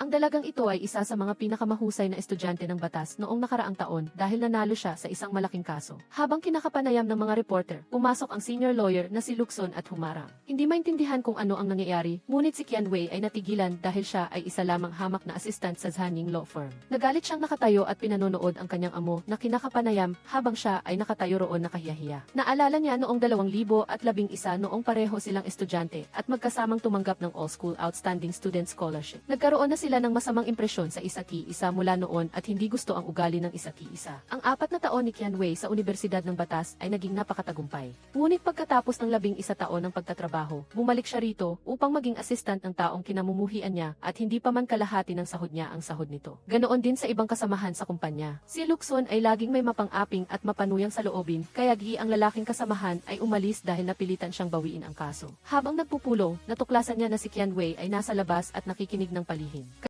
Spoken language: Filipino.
Ang dalagang ito ay isa sa mga pinakamahusay na estudyante ng batas noong nakaraang taon dahil nanalo siya sa isang malaking kaso. Habang kinakapanayam ng mga reporter, pumasok ang senior lawyer na si Luxon at humarang. Hindi maintindihan kung ano ang nangyayari, ngunit si Kian Wei ay natigilan dahil siya ay isa lamang hamak na assistant sa Zhaning Law Firm. Nagalit siyang nakatayo at pinanonood ang kanyang amo na kinakapanayam habang siya ay nakatayo roon nakahiyahiya. Naalala niya noong 2011 noong pareho silang estudyante at magkasamang tumanggap ng All-School Outstanding Student Scholarship. Nagkaroon na sila ng masamang impresyon sa isa't isa mula noon at hindi gusto ang ugali ng isa't isa. Ang apat na taon ni Kian Wei sa Universidad ng Batas ay naging napakatagumpay. Ngunit pagkatapos ng labing isa taon ng pagtatrabaho, bumalik siya rito upang maging assistant ng taong kinamumuhian niya at hindi pa man kalahati ng sahod niya ang sahod nito. Ganoon din sa ibang kasamahan sa kumpanya. Si Luxon ay laging may mapang-aping at mapanuyang sa loobin, kaya gi ang lalaking kasamahan ay umalis dahil napilitan siyang bawiin ang kaso. Habang nagpupulong, natuklasan niya na si Kian Wei ay nasa labas at nakikinig ng palihim.